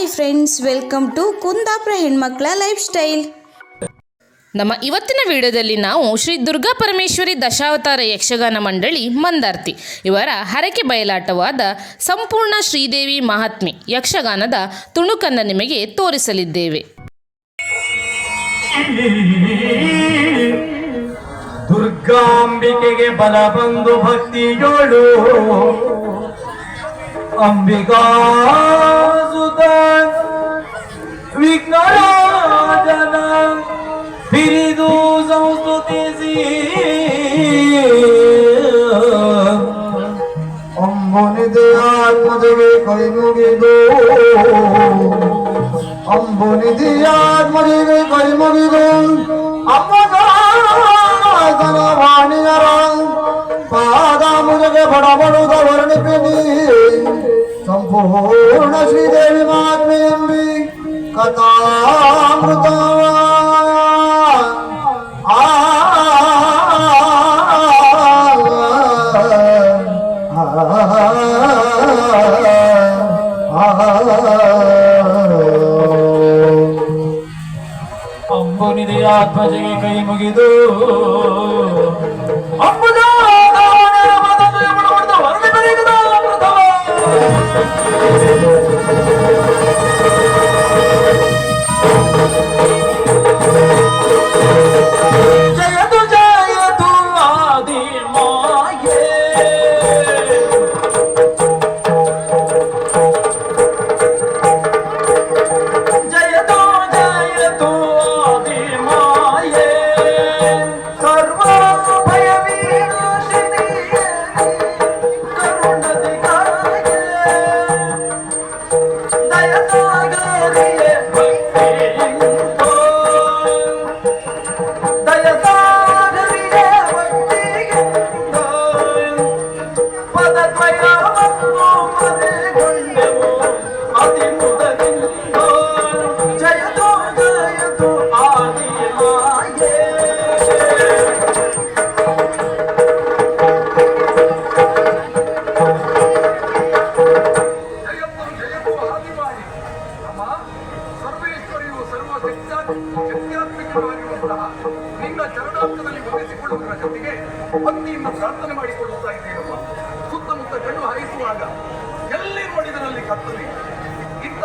Hi friends welcome to Kundapura ಹೆಣ್ಮಕ್ಳ life style ನಮ್ಮ ಇವತ್ತಿನ ವಿಡಿಯೋದಲ್ಲಿ ನಾವು ಶ್ರೀ ದುರ್ಗಾ ಪರಮೇಶ್ವರಿ ದಶಾವತಾರ ಯಕ್ಷಗಾನ ಮಂಡಳಿ ಮಂದಾರ್ತಿ. ಇವರ ಹರಕೆ ಬಯಲಾಟವಾದ ಸಂಪೂರ್ಣ ಶ್ರೀದೇವಿ ಮಹಾತ್ಮೆ ಯಕ್ಷಗಾನದ ತುಣುಕನ್ನು ನಿಮಗೆ ತೋರಿಸಲಿದ್ದೇವೆ. ದುರ್ಗಾಂಬಿಕೆಗೆ ಬಲ ಬಂದು ಭಕ್ತಿಯೋಳು. ಅಂಬಿಕಾ ಸುತ ವಿಘ್ನರಾಜನ ಬಿರಿದು ಸಂಸ್ತುತಿಸಿ ಅಂಬನಿದೆ ಆತ್ಮಜಗೆ ಕೈ ಮುಗಿದು ಅಂಬನಿದೆ ಆತ್ಮಜಗೆ ಕೈ ಮುಗಿದು ಅಮ್ಮನ ವಾಣಿಯರ ಪಾದ ಮುಜಗೆ ಬಡಬಡುದ ವರ್ಣಿಪಿನಿ ಸಂಪೂರ್ಣ ಶ್ರೀದೇವಿ ಮಾತ್ಮೆ ಎಂಬಿ ಕಥಾಮೃತ ಆ ಅಂಬುನಿದೆ ಆತ್ಮಜಗೆ ಕೈ ಮುಗಿದು. Thank you.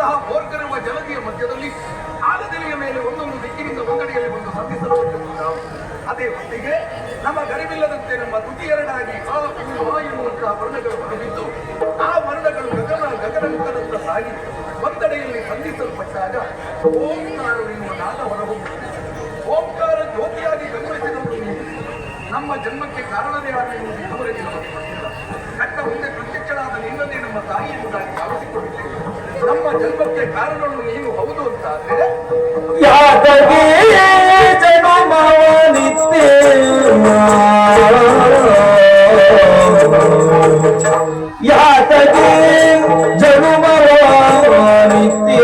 ಇಂತಹ ಬೋರ್ಗರುವ ಜಲದಿಯ ಮಧ್ಯದಲ್ಲಿ ಆಲದೆಲೆಯ ಮೇಲೆ ಒಂದೊಂದು ದಿಕ್ಕಿನಿಂದ ಒಂದಡಿಯಲ್ಲಿ ಬಂದು ಸಂಧಿಸಲು ಅದೇ ಹೊತ್ತಿಗೆ ನಮ್ಮ ಗರಿವಿಲ್ಲದಂತೆ ನಮ್ಮ ತುಟಿ ಎರಡಾಗಿ ಆ ಆ ಎನ್ನುವಂತಹ ವರ್ಣಗಳು ಹೊರಬಿದ್ದು ಆ ವರ್ಣಗಳು ಗಗನ ಗಗನಂತರಂತ ಸಾಗಿ ಒಂದಡೆಯಲ್ಲಿ ಸಂಧಿಸಲ್ಪಟ್ಟಾಗ ಓಂಕಾರ ಎನ್ನುವ ನಾದ ಹೊರಹೊಮ್ಮುತ್ತದೆ ಓಂಕಾರ ಜ್ಯೋತಿಯಾಗಿ ಗಮನಿಸಿದವರು ನಮ್ಮ ಜನ್ಮಕ್ಕೆ ಕಾರಣವೇ ಆದ ಎನ್ನುವುದು ಇದುವರೆಗೆ ನಮಗೆ ಕಟ್ಟ ಮುಂದೆ ಪ್ರತ್ಯಕ್ಷರಾದ ನಿನ್ನದೇ ನಮ್ಮ ತಾಯಿ ಎಂಬುದಾಗಿ ಭಾವಿಸಿಕೊಂಡಿದ್ದೇವೆ. ನಮ್ಮ ಜನ್ಮಕ್ಕೆ ಕಾರಣಗಳು ನೀನು ಹೌದು ಅಂತಾದ್ರೆ ಯಾತಗೆ ಜನುಮವ ನಿತ್ಯ ಯಾತಗೆ ಜನುಮವ ನಿತ್ಯ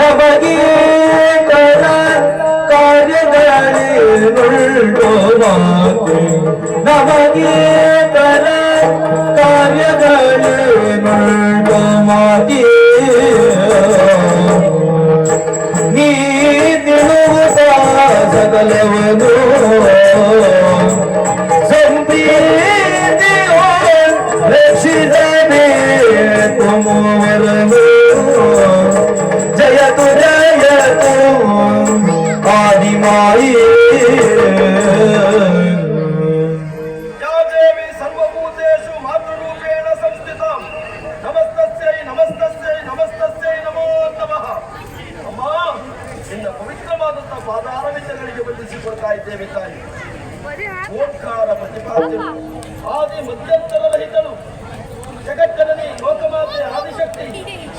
ನಮಗೆ ಕರ ಕಾರ್ಯಗಳೇ ನುಳ್ಳೋ ಮಾತೆ. ನಮಗೆ ಕರ ಸಕಲವನು ಸಂಪ್ರೀತಿಯೋ ರಕ್ಷಿಸನೆ ತುಮರನು ಪವಿತ್ರವಾದಂತಹ ಪಾದಾರವಿಂದಗಳಿಗೆ ವಂದಿಸಿಕೊಳ್ತಾ ಇದ್ದೇವೆ ತಾಯಿ. ಓಂಕಾರ ಪ್ರತಿಪಾದ್ಯರು ಆದಿ ಮಧ್ಯಂತರ ರಹಿತಳು. ಜಗಜ್ಜನನಿ ಲೋಕಮಾತೆ ಆದಿಶಕ್ತಿ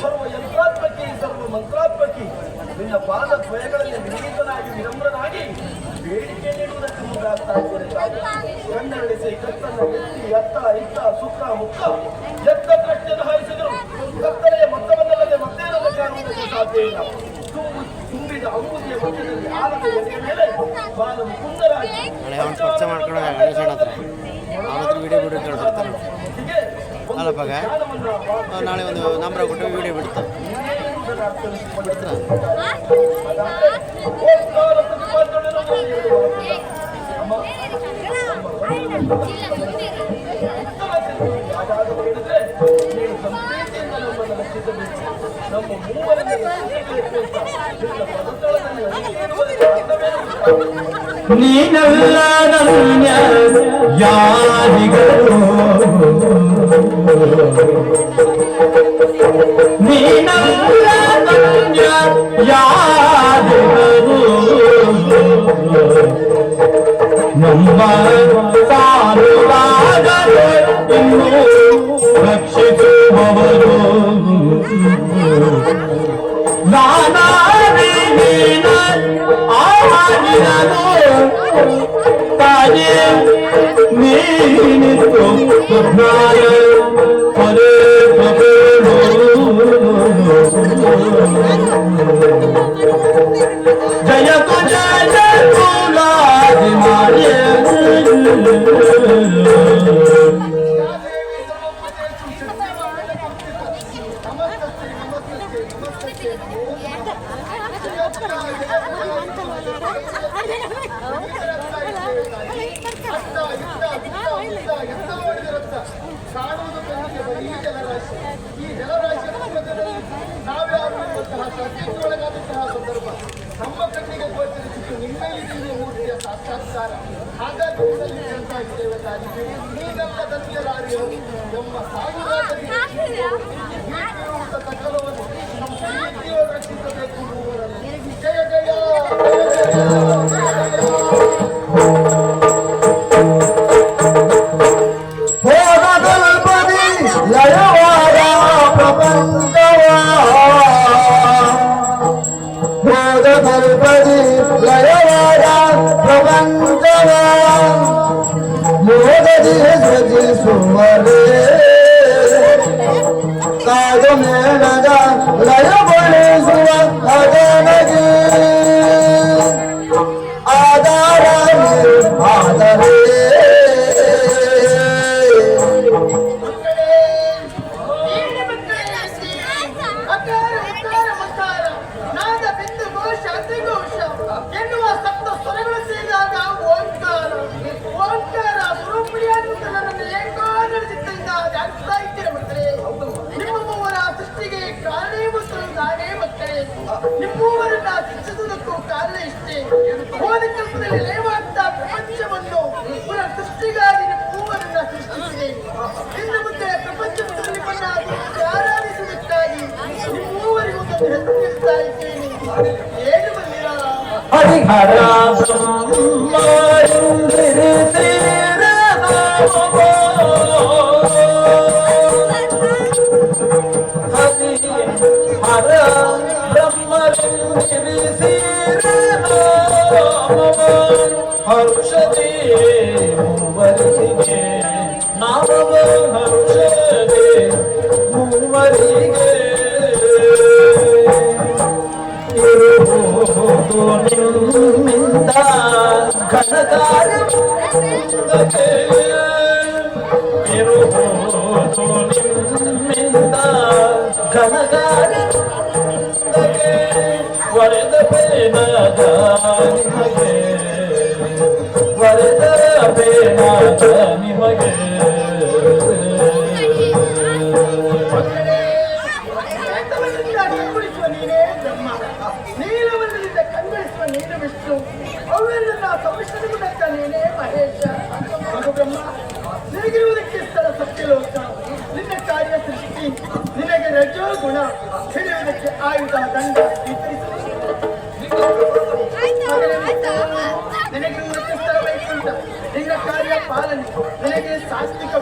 ಸರ್ವ ಯಂತ್ರಾತ್ಮಕಿ ಸರ್ವ ಮಂತ್ರಾತ್ಮಕಿ. ನಿನ್ನ ಪಾದ ದ್ವಯಗಳಲ್ಲಿ ವಿನೀತನಾಗಿ ವಿನಮ್ರನಾಗಿ ಬೇಡಿಕೆ ನೀಡುವುದಕ್ಕೆ ಮುಂದಾಗ್ತಾ ಇದ್ದಾರೆ ತಾಯಿ. ಕಣ್ಣರಳಿಸಿ ಕತ್ತನ್ನು ಎತ್ತಿ ಎತ್ತ ಇತ್ತ ಸುತ್ತ ಮುತ್ತ ಎತ್ತ ದೃಷ್ಟಿಯನ್ನು ಹಾಯಿಸಿದರು. ಕತ್ತಲೆಯ ಮೊತ್ತವನ್ನಲ್ಲದೆ ಮತ್ತೇನನ್ನು ಕಾಣುವುದಕ್ಕೆ ಸಾಧ್ಯ ಇಲ್ಲ. ನಾಳೆ ಅವ್ನು ಸ್ವಚ್ಛ ಮಾಡ್ಕೊಂಡು ಗಣೇಶನ ಹತ್ರ ಅವನ ಹತ್ರ ವಿಡಿಯೋ ಬಿಡಿಯೋ ಕೇಳ್ಬಿಡ್ತಾನೆ ಹೀಗೆ ಅಲ್ಲಪ್ಪಾಗ ನಾಳೆ ಒಂದು ನಂಬರ್ ಕೊಟ್ಟು ವಿಡಿಯೋ ಬಿಡ್ತಾ ಬಿಡ್ತಾರ ನೀನಲ್ಲ ನನ್ನ ಯಾರಿಗರು? ನೀನಲ್ಲ ನನ್ನ ಯಾರಿಗರು? ನಮ್ಮ Yeah. ಸಾಕ್ಷಾತ್ಕಾರ ಹಾಗಾಗಿ ಇದರಲ್ಲಿ ಹೇಳ್ತಾ ಇದ್ದೇವೆ ತಾಯಿ ನೀನೆಲ್ಲ ಧನ್ಯರಾರಿಯರು ನಮ್ಮ ಸಾವಿರಾದ ಆಧಾರ ಆದರೆ हरिहरा हर्षदे नाम हर्षदे मुवरी కనదారం నిరుహోతో నిమ్మింద కనదారం వరద పేనాదాని మగే వరద పేనాదాని మగే ನೀಲ ಕಣ್ಗೊಳಿಸುವ ನೀನೇ ನೀನು ಮಹೇಶ ಬ್ರಹ್ಮ ನಿನಗಿರುವುದಕ್ಕೆ ಸ್ಥಳ ಸತ್ಯಲೋಕ ನಿನ್ನ ಕಾರ್ಯ ಸೃಷ್ಟಿ ನಿನಗೆ ರಜೋ ಗುಣ ಹಿಡಿಯುವುದಕ್ಕೆ ಆಯುಧ ದಂಡ ನಿನಗಿರುವುದಕ್ಕೆ ಸ್ಥಳ ವೈಕುಂಠ. ನಿನ್ನ ಕಾರ್ಯ ಪಾಲನೆ. ನಿನಗೆ ಸಾತ್ವಿಕ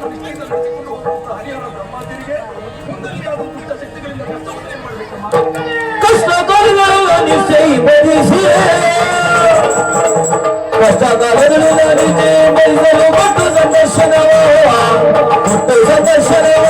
ನಾವು ನಿಷ್ಠೆಯಿಂದ ನಡೆಸಿಕೊಂಡು ಹರಿಹರ ಬ್ರಹ್ಮಾದಿರಿಗೆ ಮುಂದಲ್ಲಿಯಾದ ದುಷ್ಟ ಶಕ್ತಿಗಳಿಂದ ಕಷ್ಟ ನಿಶ್ಚಯಿಸಿ ಸಂದರ್ಶನವ.